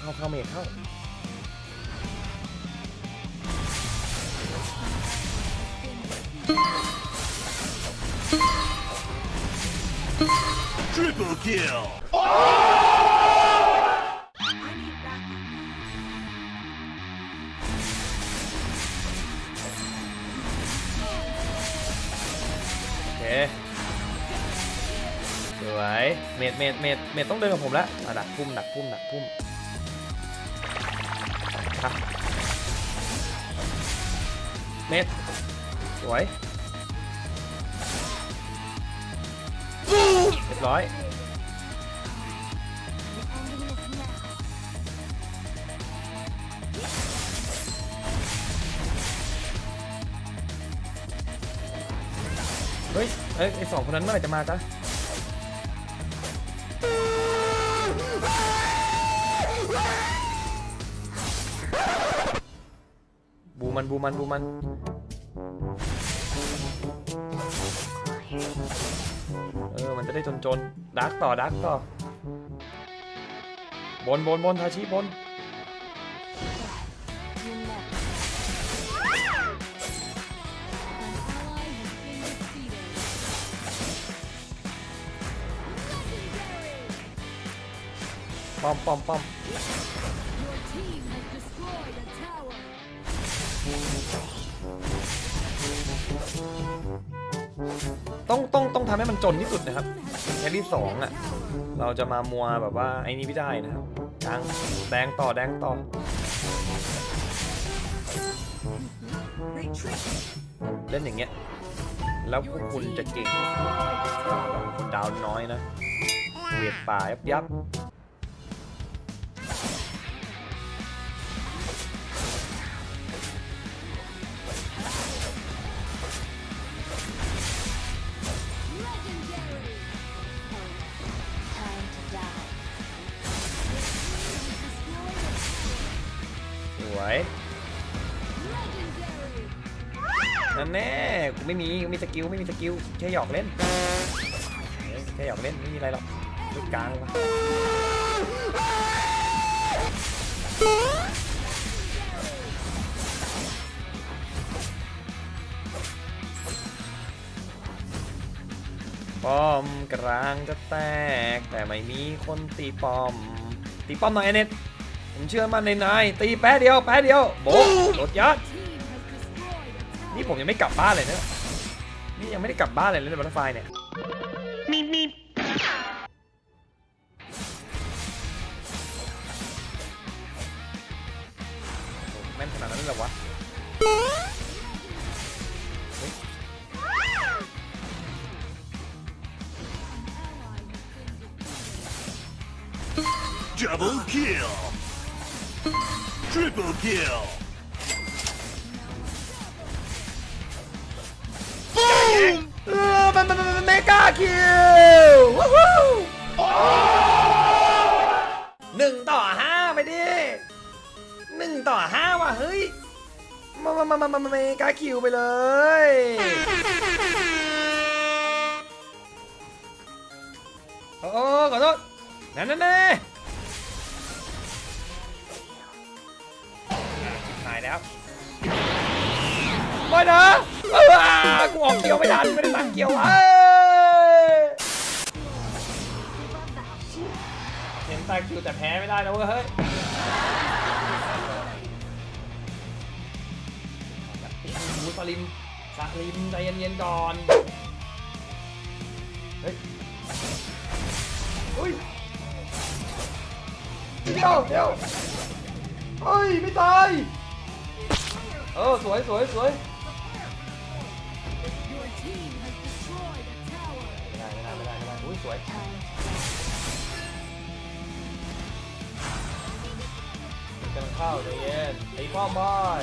เข้าเข้าเข้าเมกเข้า Triple kill. โอเคสวย เมดเมดเมดเมดต้องเดินกับผมแล้วอะดักพุ่มดักพุ่มดักพุ่ม ครับเม็ดสวยเรียบร้อยเฮ้ยเอ้ยไอสองคนนั้นเมื่อไหร่จะมาจ๊ะ มันบูมันบูมัน เออ มันจะได้จนจนๆดักต่อดักต่อ บนบนบนทาชิบน ป้อมป้อมป้อมำให้มันจนที่สุดนะครับแค่ที่สองอะ เราจะมามัวแบบว่าไอ้นี่ไม่ได้นะครับกลางแดงต่อแดงต่อเล่นอย่างเงี้ย แล้วพวกคุณจะเก่งคุณดาวน้อยนะเวียดป่ายับยับ วยนั่นแน่กูไม่มีกูมีสกิลไม่มีสกิลแค่หยอกเล่นเออแค่หยอกเล่นไม่มีอะไรหรอกลูกกลางวะป้อมกลางจะแตกแต่ไม่มีคนตีป้อม ตีป้อมหน่อยไอเน็ต ผมเชื่อมั่นในนาย ตีแป๊ะเดียวแป๊ะเดียวโบะรถยัดนี่ผมยังไม่กลับบ้านเลยนะนี่ยังไม่ได้กลับบ้านเลยในบัตเตอร์ไฟเนี่ยมีมีแม่นขนาดนั้นเลยเหรอวะ Double kill. Triple kill. เออมันมันมันเมกาคิววู้ฮู้หนึ่งต่อห้าไปดิหนึ่งต่อห้าว่ะเฮ้ยมามามามามาเมกาคิวไปเลย โอ้โอ้ขอโทษนั่นนั่นายแล้วไม่นะเออกูออกเกี่ยวไม่ทันไม่ได้ตั้งเกี่ยวเอ้ยเห็นตั้งคิวแต่แพ้ไม่ได้นะเว้ยเฮ้ยหูสลิมสลิมใจเย็นๆก่อน เฮ้ยเฮ้ยเดี๋ยวเดี๋ยวเฮ้ย ไม่ตาย เออสวยสวยสวยไม่ได้ไม่ได้ไม่ได้ไม่ได้อุ้ยสวย Time to เข้าใจเย็นตีป้อมบอย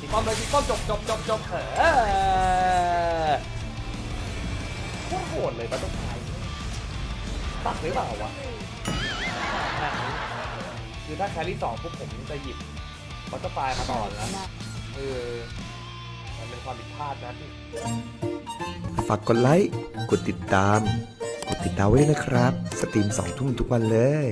ตีป้อมเลยตีป้อมจบจบจบจบเออโคตรโหดเลยบัตเตอร์ฟลายตัดหรือเปล่าวะคือถ้าแครี่สองปุ๊บผมจะหยิบบัตเตอร์ฟมาก่อนแล้ว เออ มันเป็นความผิดพลาดนะที่ฝากกดไลค์ กดติดตาม กดติดดาวไว้ด้วยนะครับ สตรีมสองทุ่มทุกวันเลย